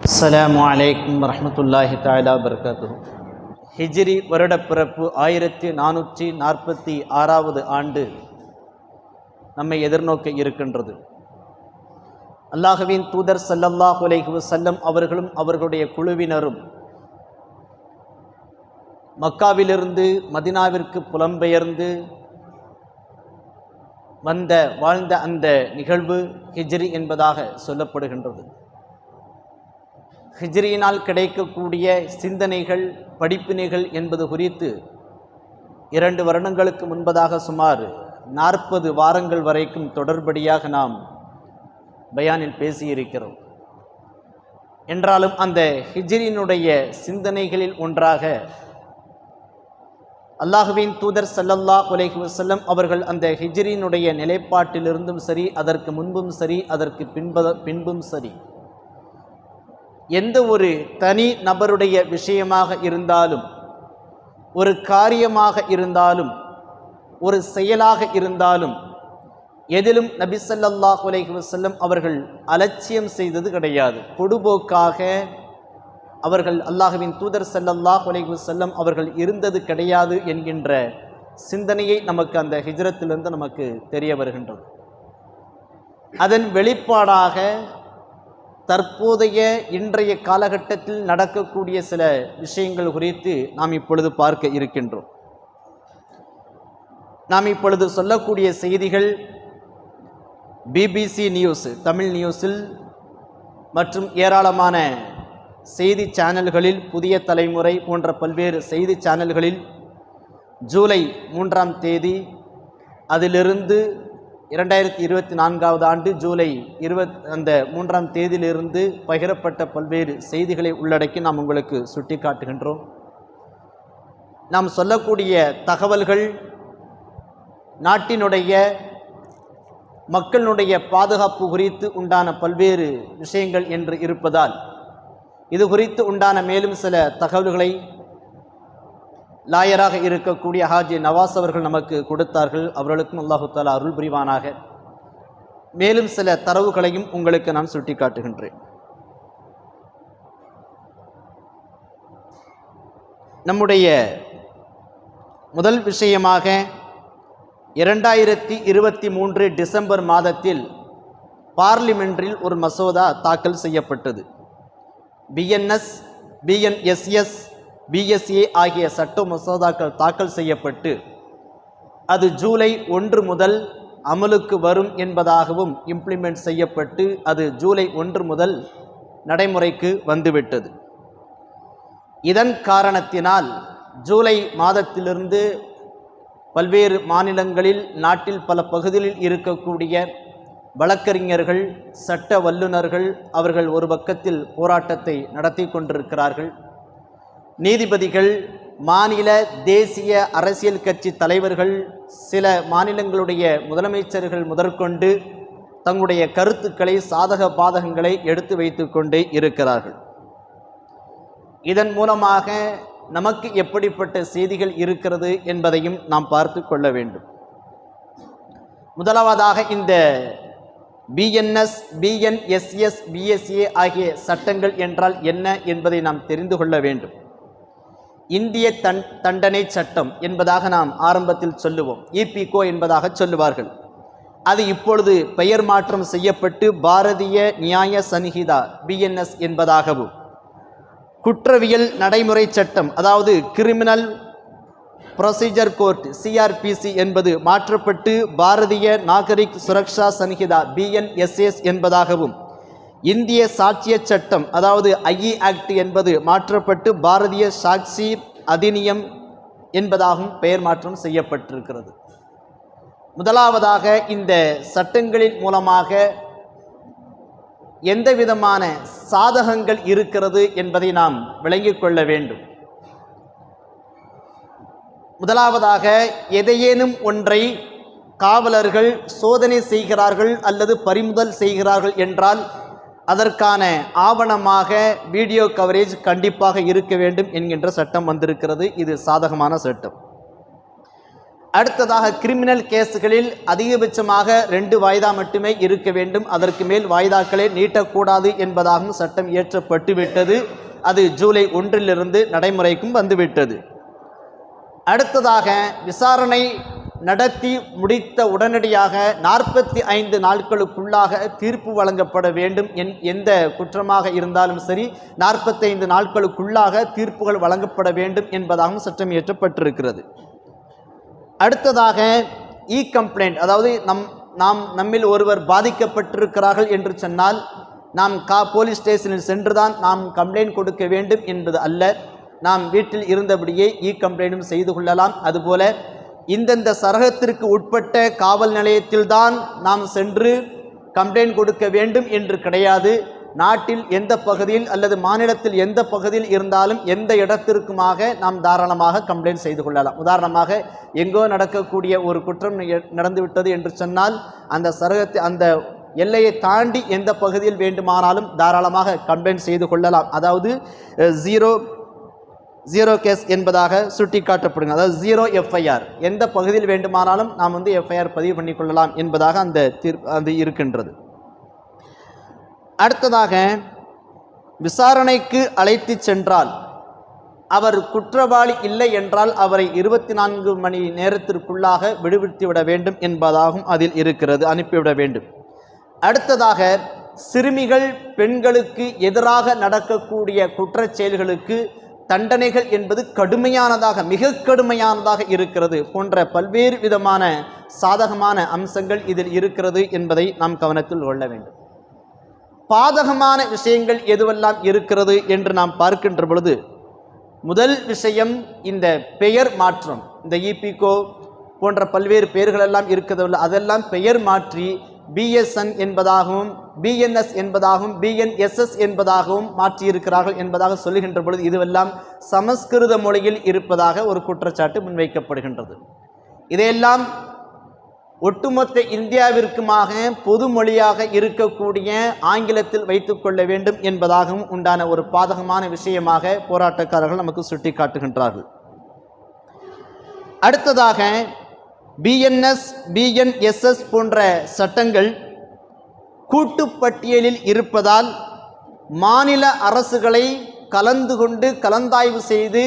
அஸ்லாம் வலைக்கம் வரமத்துல்லாஹி தஆலா வபரகாத்துஹு ஹிஜ்ரி வருடப்பிறப்பு ஆயிரத்தி நானூற்றி நாற்பத்தி ஆறாவது ஆண்டு நம்மை எதிர்நோக்க இருக்கின்றது. அல்லாஹுவின் தூதர் சல்லல்லாஹ் அலைஹி வஸல்லம் அவர்களும் அவர்களுடைய குழுவினரும் மக்காவிலிருந்து மதினாவிற்கு புலம்பெயர்ந்து வந்த வாழ்ந்த அந்த நிகழ்வு ஹிஜ்ரி என்பதாக சொல்லப்படுகின்றது. ஹிஜ்ரியினால் கிடைக்கக்கூடிய சிந்தனைகள் படிப்பினைகள் என்பது குறித்து இரண்டு வருடங்களுக்கு முன்பதாக சுமார் நாற்பது வாரங்கள் வரைக்கும் தொடர்படியாக நாம் பயானில் பேசியிருக்கிறோம். என்றாலும் அந்த ஹிஜ்ரியினுடைய சிந்தனைகளில் ஒன்றாக அல்லாஹுவின் தூதர் சல்லல்லா அலைஹி வசல்லம் அவர்கள் அந்த ஹிஜ்ரியினுடைய நிலைப்பாட்டிலிருந்தும் சரி அதற்கு முன்பும் சரி அதற்கு பின்ப பின்பும் சரி எந்த ஒரு தனி நபருடைய விஷயமாக இருந்தாலும் ஒரு காரியமாக இருந்தாலும் ஒரு செயலாக இருந்தாலும் எதிலும் நபி ஸல்லல்லாஹு வசல்லம் அவர்கள் அலட்சியம் செய்தது கிடையாது. பொடுபோக்காக அவர்கள் அல்லாஹுவின் தூதர் சல்லல்லாஹ் அலைஹி வசல்லம் அவர்கள் இருந்தது கிடையாது என்கின்ற சிந்தனையை நமக்கு அந்த ஹிஜ்ரத்திலிருந்து நமக்கு தெரிய வருகின்றது. அதன் வெளிப்பாடாக தற்போதைய இன்றைய காலகட்டத்தில் நடக்கக்கூடிய சில விஷயங்கள் குறித்து நாம் இப்பொழுது பார்க்க இருக்கின்றோம். நாம் இப்பொழுது சொல்லக்கூடிய செய்திகள் பிபிசி நியூஸ் தமிழ் நியூஸில் மற்றும் ஏராளமான செய்தி சேனல்களில் புதிய தலைமுறை போன்ற பல்வேறு செய்தி சேனல்களில் ஜூலை மூன்றாம் தேதி அதிலிருந்து இரண்டாயிரத்தி இருபத்தி நான்காவது ஆண்டு ஜூலை இருபத் அந்த மூன்றாம் தேதியிலிருந்து பகிரப்பட்ட பல்வேறு செய்திகளை உள்ளடக்கி நாம் உங்களுக்கு சுட்டிக்காட்டுகின்றோம். நாம் சொல்லக்கூடிய தகவல்கள் நாட்டினுடைய மக்களினுடைய பாதுகாப்பு குறித்து உண்டான பல்வேறு விஷயங்கள் என்று இருப்பதால் இது குறித்து உண்டான மேலும் சில தகவல்களை லாயராக இருக்கக்கூடிய ஹாஜி நவாஸ் அவர்கள் நமக்கு கொடுத்தார்கள். அவர்களுக்கும் அல்லாஹு தாலா அருள் புரிவானாக. மேலும் சில தரவுகளையும் உங்களுக்கு நான் சுட்டிக்காட்டுகின்றேன். நம்முடைய முதல் விஷயமாக இரண்டாயிரத்தி இருபத்தி மூன்று டிசம்பர் மாதத்தில் பார்லிமென்றில் ஒரு மசோதா தாக்கல் செய்யப்பட்டது. பிஎன்எஸ் பிஎன்எஸ்எஸ் பிஎஸ்ஏ ஆகிய சட்ட மசோதாக்கள் தாக்கல் செய்யப்பட்டு அது ஜூலை ஒன்று முதல் அமலுக்கு வரும் என்பதாகவும் இம்ப்ளிமெண்ட் செய்யப்பட்டு அது ஜூலை ஒன்று முதல் நடைமுறைக்கு வந்துவிட்டது. இதன் காரணத்தினால் ஜூலை மாதத்திலிருந்து பல்வேறு மாநிலங்களில் நாட்டில் பல பகுதிகளில் இருக்கக்கூடிய வழக்கறிஞர்கள் சட்ட வல்லுநர்கள் அவர்கள் ஒரு பக்கத்தில் போராட்டத்தை நடத்தி கொண்டிருக்கிறார்கள். நீதிபதிகள் மாநில தேசிய அரசியல் கட்சி தலைவர்கள் சில மாநிலங்களுடைய முதலமைச்சர்கள் முதற்கொண்டு தங்களுடைய கருத்துக்களை சாதக பாதகங்களை எடுத்து வைத்து கொண்டே இருக்கிறார்கள். இதன் மூலமாக நமக்கு எப்படிப்பட்ட செய்திகள் இருக்கிறது என்பதையும் நாம் பார்த்து கொள்ள வேண்டும். முதலாவதாக இந்த பிஎன்எஸ் பிஎன்எஸ்எஸ் பிஎஸ்ஏ ஆகிய சட்டங்கள் என்றால் என்ன என்பதை நாம் தெரிந்து கொள்ள வேண்டும். இந்திய தன் தண்டனை சட்டம் என்பதாக நாம் ஆரம்பத்தில் சொல்லுவோம். இபிகோ என்பதாக சொல்லுவார்கள். அது இப்பொழுது பெயர் மாற்றம் செய்யப்பட்டு பாரதிய நியாய சன்ஹிதா பிஎன்எஸ் என்பதாகவும் குற்றவியல் நடைமுறை சட்டம் அதாவது கிரிமினல் ப்ரொசீஜர் கோர்ட் சிஆர்பிசி என்பது மாற்றப்பட்டு பாரதிய நாகரிக் சுரக்ஷா சன்ஹிதா பிஎன்எஸ்எஸ் என்பதாகவும் இந்திய சாட்சிய சட்டம் அதாவது ஐஇ ஆக்ட் என்பது மாற்றப்பட்டு பாரதிய சாட்சி அதிநியம் என்பதாகவும் பெயர் மாற்றம் செய்யப்பட்டிருக்கிறது. முதலாவதாக இந்த சட்டங்களின் மூலமாக எந்த விதமான சாதகங்கள் இருக்கிறது என்பதை நாம் விளங்கிக் கொள்ள வேண்டும். முதலாவதாக எதையேனும் ஒன்றை காவலர்கள் சோதனை செய்கிறார்கள் அல்லது பறிமுதல் செய்கிறார்கள் என்றால் அதற்கான ஆவணமாக வீடியோ கவரேஜ் கண்டிப்பாக இருக்க வேண்டும் என்கின்ற சட்டம் வந்திருக்கிறது. இது சாதகமான சட்டம். அடுத்ததாக கிரிமினல் கேஸுகளில் அதிகபட்சமாக ரெண்டு வாய்தா மட்டுமே இருக்க வேண்டும். அதற்கு மேல் வாய்தாக்களை நீட்டக்கூடாது என்பதாகவும் சட்டம் இயற்றப்பட்டுவிட்டது. அது ஜூலை ஒன்றிலிருந்து நடைமுறைக்கும் வந்துவிட்டது. அடுத்ததாக விசாரணை நடத்தி முடித்த உடனடியாக நாற்பத்தி ஐந்து நாட்களுக்குள்ளாக தீர்ப்பு வழங்கப்பட வேண்டும் என் எந்த குற்றமாக இருந்தாலும் சரி நாற்பத்தைந்து நாட்களுக்குள்ளாக தீர்ப்புகள் வழங்கப்பட வேண்டும் என்பதாகவும் சட்டம் இயற்றப்பட்டிருக்கிறது. அடுத்ததாக இ கம்ப்ளைண்ட் அதாவது நம் நாம் நம்மில் ஒருவர் பாதிக்கப்பட்டிருக்கிறார்கள் என்று சொன்னால் நாம் கா போலீஸ் ஸ்டேஷனில் சென்றுதான் நாம் கம்ப்ளைண்ட் கொடுக்க வேண்டும் என்பது அல்ல. நாம் வீட்டில் இருந்தபடியே இ கம்ப்ளைண்டும் செய்து கொள்ளலாம். அதுபோல இந்தந்த சரகத்திற்கு உட்பட்ட காவல் நிலையத்தில்தான் நாம் சென்று கம்ப்ளைண்ட் கொடுக்க வேண்டும் என்று கிடையாது. நாட்டில் எந்த பகுதியில் அல்லது மாநிலத்தில் எந்த பகுதியில் இருந்தாலும் எந்த இடத்திற்குமாக நாம் தாராளமாக கம்ப்ளைண்ட் செய்து கொள்ளலாம். உதாரணமாக எங்கோ நடக்கக்கூடிய ஒரு குற்றம் நடந்துவிட்டது என்று சொன்னால் அந்த சரகத்தை அந்த எல்லையை தாண்டி எந்த பகுதியில் வேண்டுமானாலும் தாராளமாக கம்ப்ளைண்ட் செய்து கொள்ளலாம். அதாவது ஜீரோ ஜீரோ கேஸ் என்பதாக சுட்டிக்காட்டப்படுங்க அதாவது ஜீரோ எஃப்ஐஆர் எந்த பகுதியில் வேண்டுமானாலும் நாம் வந்து எஃப்ஐஆர் பதிவு பண்ணிக்கொள்ளலாம் என்பதாக அந்த தீர் அது இருக்கின்றது. அடுத்ததாக விசாரணைக்கு அழைத்து சென்றால் அவர் குற்றவாளி இல்லை என்றால் அவரை இருபத்தி நான்கு மணி நேரத்திற்குள்ளாக விடுவித்து விட வேண்டும் என்பதாகவும் அதில் இருக்கிறது அனுப்பிவிட வேண்டும். அடுத்ததாக சிறுமிகள் பெண்களுக்கு எதிராக நடக்கக்கூடிய குற்றச் செயல்களுக்கு தண்டனைகள் என்பது கடுமையானதாக மிக கடுமையானதாக இருக்கிறது போன்ற பல்வேறு விதமான சாதகமான அம்சங்கள் இதில் இருக்கிறது என்பதை நாம் கவனத்தில் கொள்ள வேண்டும். பாதகமான விஷயங்கள் எதுவெல்லாம் இருக்கிறது என்று நாம் பார்க்கின்ற பொழுது முதல் விஷயம் இந்த பெயர் மாற்றம். இந்த இபிகோ போன்ற பல்வேறு பெயர்களெல்லாம் இருக்கிறதில்ல அதெல்லாம் பெயர் மாற்றி பிஎஸ்என் என்பதாகவும் பிஎன்எஸ் என்பதாகவும் பிஎன்எஸ்எஸ் என்பதாகவும் மாற்றியிருக்கிறார்கள் என்பதாக சொல்லுகின்ற பொழுது இதுவெல்லாம் சமஸ்கிருத மொழியில் இருப்பதாக ஒரு குற்றச்சாட்டு முன்வைக்கப்படுகின்றது. இதையெல்லாம் ஒட்டுமொத்த இந்தியாவிற்குமாக பொது மொழியாக இருக்கக்கூடிய ஆங்கிலத்தில் வைத்துக்கொள்ள வேண்டும் என்பதாகவும் உண்டான ஒரு பாதகமான விஷயமாக போராட்டக்காரர்கள் நமக்கு சுட்டி காட்டுகின்றார்கள் அடுத்ததாக பிஎன்எஸ் பிஎன்எஸ்எஸ் போன்ற சட்டங்கள் கூட்டுப்பட்டியலில் இருப்பதால் மாநில அரசுகளை கலந்து கொண்டு கலந்தாய்வு செய்து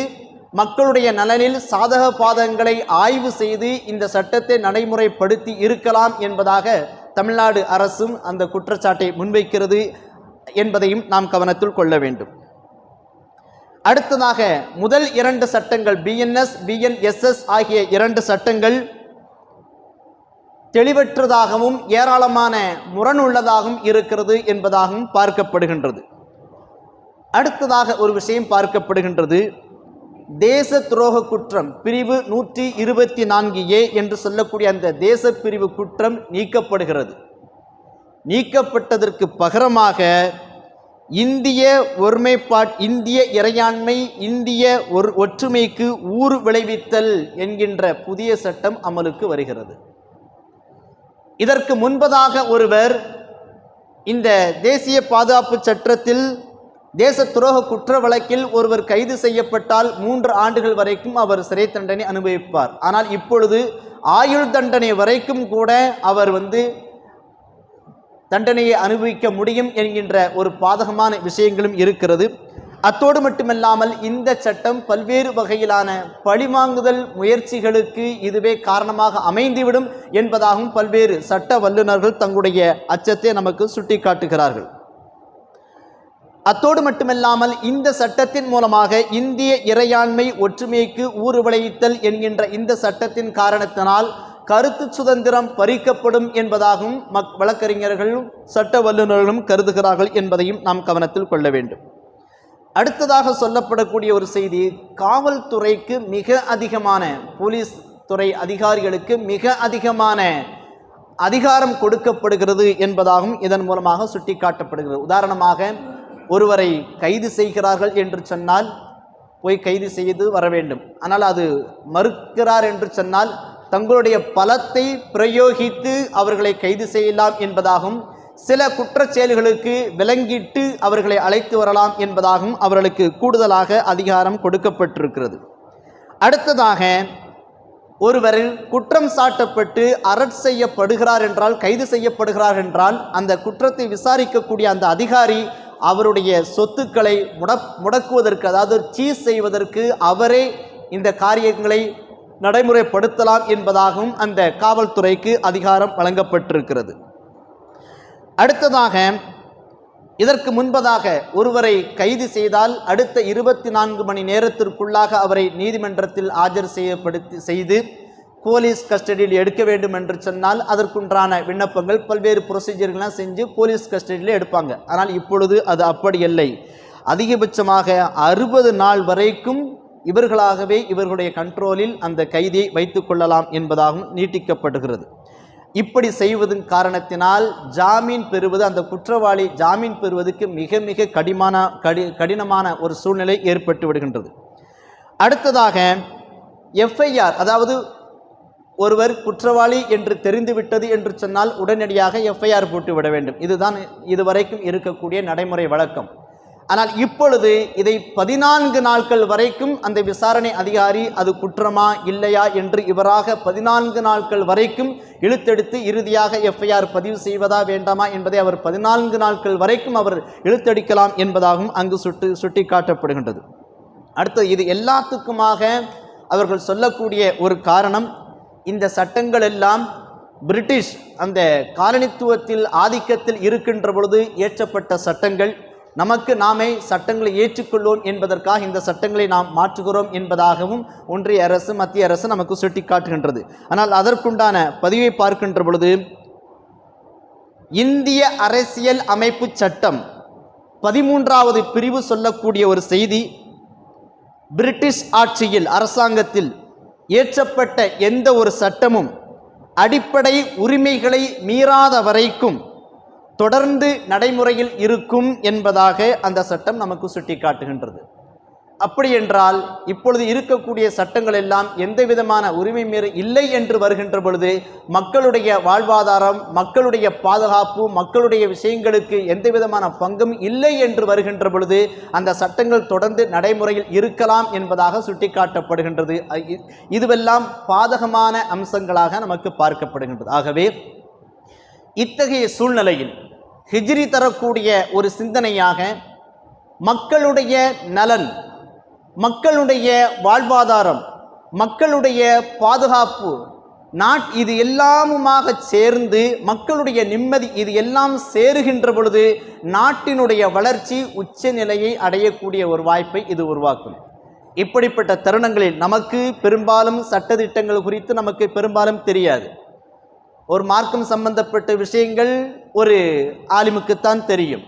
மக்களுடைய நலனில் சாதக பாதங்களை ஆய்வு செய்து இந்த சட்டத்தை நடைமுறைப்படுத்தி இருக்கலாம் என்பதாக தமிழ்நாடு அரசும் அந்த குற்றச்சாட்டை முன்வைக்கிறது என்பதையும் நாம் கவனத்தில் கொள்ள வேண்டும். அடுத்ததாக முதல் இரண்டு சட்டங்கள் பிஎன்எஸ் பிஎன்எஸ்எஸ் ஆகிய இரண்டு சட்டங்கள் தெளிவற்றதாகவும் ஏராளமான முரணுள்ளதாகவும் இருக்கிறது என்பதாகவும் பார்க்கப்படுகின்றது. அடுத்ததாக ஒரு விஷயம் பார்க்கப்படுகின்றது. தேச துரோக குற்றம் பிரிவு நூற்றி இருபத்தி நான்கு ஏ என்று சொல்லக்கூடிய அந்த தேச பிரிவு குற்றம் நீக்கப்படுகிறது. நீக்கப்பட்டதற்கு பகரமாக இந்திய ஒருமைப்பாட் இந்திய இறையாண்மை இந்திய ஒரு ஒற்றுமைக்கு ஊறு விளைவித்தல் என்கின்ற புதிய சட்டம் அமலுக்கு வருகிறது. இதற்கு முன்பதாக ஒருவர் இந்த தேசிய பாதுகாப்பு சட்டத்தில் தேச துரோக குற்ற வழக்கில் ஒருவர் கைது செய்யப்பட்டால் மூன்று ஆண்டுகள் வரைக்கும் அவர் சிறை தண்டனை அனுபவிப்பார். ஆனால் இப்பொழுது ஆயுள் தண்டனை வரைக்கும் கூட அவர் வந்து தண்டனையை அனுபவிக்க முடியும் என்கின்ற ஒரு பாதகமான விஷயங்களும் இருக்கிறது. அத்தோடு மட்டுமல்லாமல் இந்த சட்டம் பல்வேறு வகையிலான பழிவாங்குதல் முயற்சிகளுக்கு இதுவே காரணமாக அமைந்துவிடும் என்பதாகவும் பல்வேறு சட்ட வல்லுநர்கள் தங்களுடைய அச்சத்தை நமக்கு சுட்டிக்காட்டுகிறார்கள். அத்தோடு மட்டுமல்லாமல் இந்த சட்டத்தின் மூலமாக இந்திய இறையாண்மை ஒற்றுமைக்கு ஊறு விளைவித்தல் என்கின்ற இந்த சட்டத்தின் காரணத்தினால் கருத்து சுதந்திரம் பறிக்கப்படும் என்பதாகவும் மக் வழக்கறிஞர்களும் சட்ட வல்லுநர்களும் கருதுகிறார்கள் என்பதையும் நாம் கவனத்தில் கொள்ள வேண்டும். அடுத்ததாக சொல்லப்படக்கூடிய ஒரு செய்தி காவல்துறைக்கு மிக அதிகமான போலீஸ் துறை அதிகாரிகளுக்கு மிக அதிகமான அதிகாரம் கொடுக்கப்படுகிறது என்பதாகவும் இதன் மூலமாக சுட்டிக்காட்டப்படுகிறது. உதாரணமாக ஒருவரை கைது செய்கிறார்கள் என்று சொன்னால் போய் கைது செய்து வர வேண்டும். ஆனால் அது மறுக்கிறார் என்று சொன்னால் தங்களுடைய பலத்தை பிரயோகித்து அவர்களை கைது செய்யலாம் என்பதாகவும் சில குற்றச் செயல்களுக்கு விலங்கிட்டு அவர்களை அழைத்து வரலாம் என்பதாகவும் அவர்களுக்கு கூடுதலாக அதிகாரம் கொடுக்கப்பட்டிருக்கிறது. அடுத்ததாக ஒருவர் குற்றம் சாட்டப்பட்டு அரட் செய்யப்படுகிறார் என்றால் கைது செய்யப்படுகிறார் என்றால் அந்த குற்றத்தை விசாரிக்கக்கூடிய அந்த அதிகாரி அவருடைய சொத்துக்களை முட முடக்குவதற்கு அதாவது சீஸ் செய்வதற்கு அவரே இந்த காரியங்களை நடைமுறைப்படுத்தலாம் என்பதாகவும் அந்த காவல்துறைக்கு அதிகாரம் வழங்கப்பட்டிருக்கிறது. அடுத்ததாக இதற்கு முன்பதாக ஒருவரை கைது செய்தால் அடுத்த இருபத்தி நான்கு மணி நேரத்திற்குள்ளாக அவரை நீதிமன்றத்தில் ஆஜர் செய்யப்படுத்தி செய்து போலீஸ் கஸ்டடியில் எடுக்க வேண்டும் என்று சொன்னால் அதற்குண்டான விண்ணப்பங்கள் பல்வேறு ப்ரொசீஜர்கள்லாம் செஞ்சு போலீஸ் கஸ்டடியில் எடுப்பாங்க. ஆனால் இப்பொழுது அது அப்படி இல்லை. அதிகபட்சமாக அறுபது நாள் வரைக்கும் இவர்களாகவே இவர்களுடைய கண்ட்ரோலில் அந்த கைதியை வைத்துக்கொள்ளலாம் என்பதாகவும் நீட்டிக்கப்படுகிறது. இப்படி செய்வதன் காரணத்தினால் ஜாமீன் பெறுவது அந்த குற்றவாளி ஜாமீன் பெறுவதற்கு மிக மிக கடிமான கடி கடினமான ஒரு சூழ்நிலை ஏற்பட்டு விடுகின்றது. அடுத்ததாக எஃப்ஐஆர் அதாவது ஒருவர் குற்றவாளி என்று தெரிந்துவிட்டது என்று சொன்னால் உடனடியாக எஃப்ஐஆர் போட்டு விட வேண்டும். இதுதான் இதுவரைக்கும் இருக்கக்கூடிய நடைமுறை வழக்கம். ஆனால் இப்பொழுது இதை பதினான்கு நாட்கள் வரைக்கும் அந்த விசாரணை அதிகாரி அது குற்றமா இல்லையா என்று இவராக பதினான்கு நாட்கள் வரைக்கும் இழுத்தெடுத்து இறுதியாக எஃப்ஐஆர் பதிவு செய்வதா வேண்டாமா என்பதை அவர் பதினான்கு நாட்கள் வரைக்கும் அவர் இழுத்தடிக்கலாம் என்பதாகவும் அங்கு சுட்டு சுட்டி காட்டப்படுகின்றது அடுத்து இது எல்லாத்துக்குமாக அவர்கள் சொல்லக்கூடிய ஒரு காரணம் இந்த சட்டங்கள் எல்லாம் பிரிட்டிஷ் அந்த காலனித்துவத்தில் ஆதிக்கத்தில் இருக்கின்ற பொழுது இயற்றப்பட்ட சட்டங்கள். நமக்கு நாமே சட்டங்களை ஏற்றுக்கொள்வோம் என்பதற்காக இந்த சட்டங்களை நாம் மாற்றுகிறோம் என்பதாகவும் ஒன்றிய அரசு மத்திய அரசு நமக்கு சுட்டி காட்டுகின்றது ஆனால் அதற்குண்டான பதிவை பார்க்கின்ற பொழுது இந்திய அரசியல் அமைப்பு சட்டம் பதிமூன்றாவது பிரிவு சொல்லக்கூடிய ஒரு செய்தி பிரிட்டிஷ் ஆட்சியில் அரசாங்கத்தில் இயற்றப்பட்ட எந்த ஒரு சட்டமும் அடிப்படை உரிமைகளை மீறாத வரைக்கும் தொடர்ந்து நடைமுறையில் இருக்கும் என்பதாக அந்த சட்டம் நமக்கு சுட்டி காட்டுகின்றது அப்படி என்றால் இப்பொழுது இருக்கக்கூடிய சட்டங்கள் எல்லாம் எந்த விதமான உரிமை மீறி இல்லை என்று வருகின்ற பொழுது மக்களுடைய வாழ்வாதாரம் மக்களுடைய பாதுகாப்பு மக்களுடைய விஷயங்களுக்கு எந்த விதமான பங்கும் இல்லை என்று வருகின்ற பொழுது அந்த சட்டங்கள் தொடர்ந்து நடைமுறையில் இருக்கலாம் என்பதாக சுட்டிக்காட்டப்படுகின்றது. இதுவெல்லாம் பாதகமான அம்சங்களாக நமக்கு பார்க்கப்படுகின்றது. ஆகவே இத்தகைய சூழ்நிலையில் ஹிஜ்ரி தரக்கூடிய ஒரு சிந்தனையாக மக்களுடைய நலன் மக்களுடைய வாழ்வாதாரம் மக்களுடைய பாதுகாப்பு நாட் இது எல்லாமுமாக சேர்ந்து மக்களுடைய நிம்மதி இது எல்லாம் சேருகின்ற பொழுது நாட்டினுடைய வளர்ச்சி உச்ச நிலையை அடையக்கூடிய ஒரு வாய்ப்பை இது உருவாக்கும். இப்படிப்பட்ட தருணங்களில் நமக்கு பெரும்பாலும் சட்டதிட்டங்கள் குறித்து நமக்கு பெரும்பாலும் தெரியாது. ஒரு மார்க்கம் சம்பந்தப்பட்ட விஷயங்கள் ஒரு ஆலிமுக்குத்தான் தெரியும்.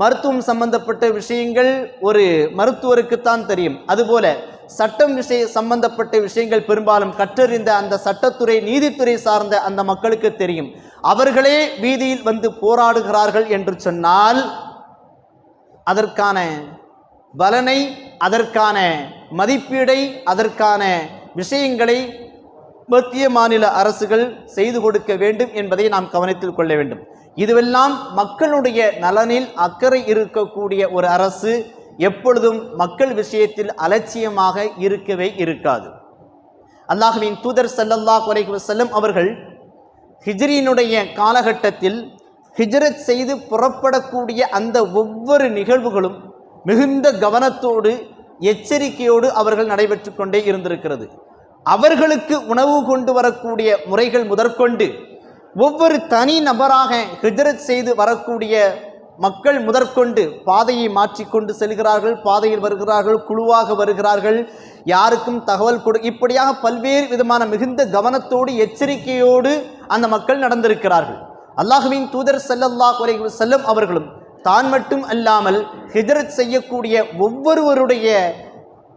மருத்துவம் சம்பந்தப்பட்ட விஷயங்கள் ஒரு மருத்துவருக்குத்தான் தெரியும். அதுபோல சட்டம் விஷய சம்பந்தப்பட்ட விஷயங்கள் பெரும்பாலும் கற்றறிந்த அந்த சட்டத்துறை நீதித்துறை சார்ந்த அந்த மக்களுக்கு தெரியும். அவர்களே வீதியில் வந்து போராடுகிறார்கள் என்று சொன்னால் அதற்கான பலனை அதற்கான மதிப்பீடை அதற்கான விஷயங்களை மத்திய மாநில அரசுகள் செய்து கொடுக்க வேண்டும் என்பதை நாம் கவனத்தில் கொள்ள வேண்டும். இதுவெல்லாம் மக்களுடைய நலனில் அக்கறை இருக்கக்கூடிய ஒரு அரசு எப்பொழுதும் மக்கள் விஷயத்தில் அலட்சியமாக இருக்கவே இருக்காது. அல்லாஹுவின் தூதர் ஸல்லல்லாஹு அலைஹி செல்லும் அவர்கள் ஹிஜ்ரியினுடைய காலகட்டத்தில் ஹிஜ்ரத் செய்து புறப்படக்கூடிய அந்த ஒவ்வொரு நிகழ்வுகளும் மிகுந்த கவனத்தோடு எச்சரிக்கையோடு அவர்கள் நடைபெற்று கொண்டே இருந்திருக்கிறது. அவர்களுக்கு உணவு கொண்டு வரக்கூடிய முறைகள் முதற்கொண்டு ஒவ்வொரு தனி நபராக ஹிஜரத் செய்து வரக்கூடிய மக்கள் முதற்கொண்டு பாதையை மாற்றிக்கொண்டு செல்கிறார்கள் பாதையில் வருகிறார்கள் குழுவாக வருகிறார்கள் யாருக்கும் தகவல் கொடு இப்படியாக பல்வேறு விதமான மிகுந்த கவனத்தோடு எச்சரிக்கையோடு அந்த மக்கள் நடந்திருக்கிறார்கள். அல்லாஹுவின் தூதர் செல்லல்லாஹ் அலைஹி செல்லும் அவர்களும் தான் மட்டும் அல்லாமல் ஹிஜரத் செய்யக்கூடிய ஒவ்வொருவருடைய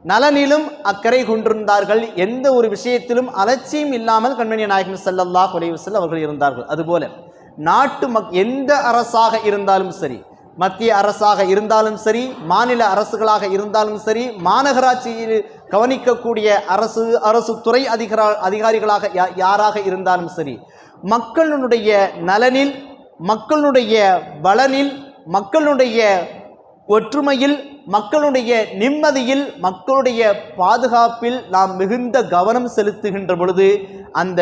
நலனிலும் அக்கறை கொண்டிருந்தார்கள். எந்த ஒரு விஷயத்திலும் அலட்சியம் இல்லாமல் கண்மணி நாயகம் செல்லல்லா அலைஹி அவர்கள் இருந்தார்கள். அதுபோல நாட்டு மக் எந்த அரசாக இருந்தாலும் சரி மத்திய அரசாக இருந்தாலும் சரி மாநில அரசுகளாக இருந்தாலும் சரி மாநகராட்சியில் கவனிக்கக்கூடிய அரசு அரசு துறை அதிகார அதிகாரிகளாக யா- யாராக இருந்தாலும் சரி மக்களுடைய நலனில் மக்களுடைய வளனில் மக்களுடைய ஒற்றுமையில் மக்களுடைய நிம்மதியில் மக்களுடைய பாதுகாப்பில் நாம் மிகுந்த கவனம் செலுத்துகின்ற பொழுது அந்த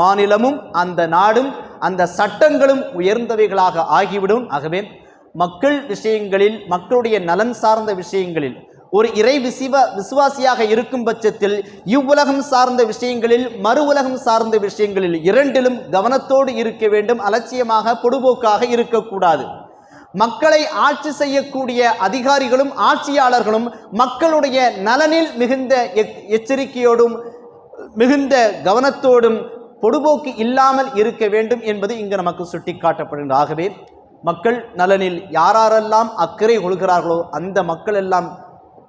மாநிலமும் அந்த நாடும் அந்த சட்டங்களும் உயர்ந்தவைகளாக ஆகிவிடும். ஆகவே மக்கள் விஷயங்களில் மக்களுடைய நலன் சார்ந்த விஷயங்களில் ஒரு இறை விசிவ விசுவாசியாக இருக்கும் பட்சத்தில் இவ்வுலகம் சார்ந்த விஷயங்களில் மறு உலகம் சார்ந்த விஷயங்களில் இரண்டிலும் கவனத்தோடு இருக்க வேண்டும். அலட்சியமாக பொடுபோக்காக இருக்கக்கூடாது. மக்களை ஆட்சி செய்யக்கூடிய அதிகாரிகளும் ஆட்சியாளர்களும் மக்களுடைய நலனில் மிகுந்த எச்சரிக்கையோடும் மிகுந்த கவனத்தோடும் பொடுபோக்கு இல்லாமல் இருக்க வேண்டும் என்பது இங்கு நமக்கு சுட்டிக்காட்டப்படுகின்ற ஆகவே மக்கள் நலனில் யாரெல்லாம் அக்கறை கொள்கிறார்களோ அந்த மக்கள் எல்லாம்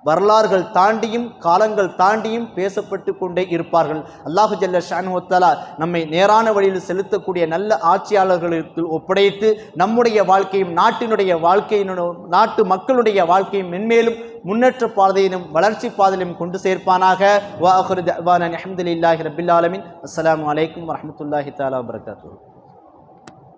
வரலாறுகள் தாண்டியும் காலங்கள் தாண்டியும் பேசப்பட்டு கொண்டே இருப்பார்கள். அல்லாஹு ஜல்ல ஷான்ஹோத்தலா நம்மை நேரான வழியில் செலுத்தக்கூடிய நல்ல ஆட்சியாளர்களுக்கு ஒப்படைத்து நம்முடைய வாழ்க்கையும் நாட்டினுடைய வாழ்க்கையினும் நாட்டு மக்களுடைய வாழ்க்கையும் மென்மேலும் முன்னேற்ற பாதையிலும் வளர்ச்சி பாதையிலும் கொண்டு சேர்ப்பானாக. வாஹுரு அஹமதுல்லாஹி ரபில் ஆலமின். அஸ்ஸலாமு அலைக்கும் வரஹ்மத்துல்லாஹி தாலா வபரகாத்துஹு.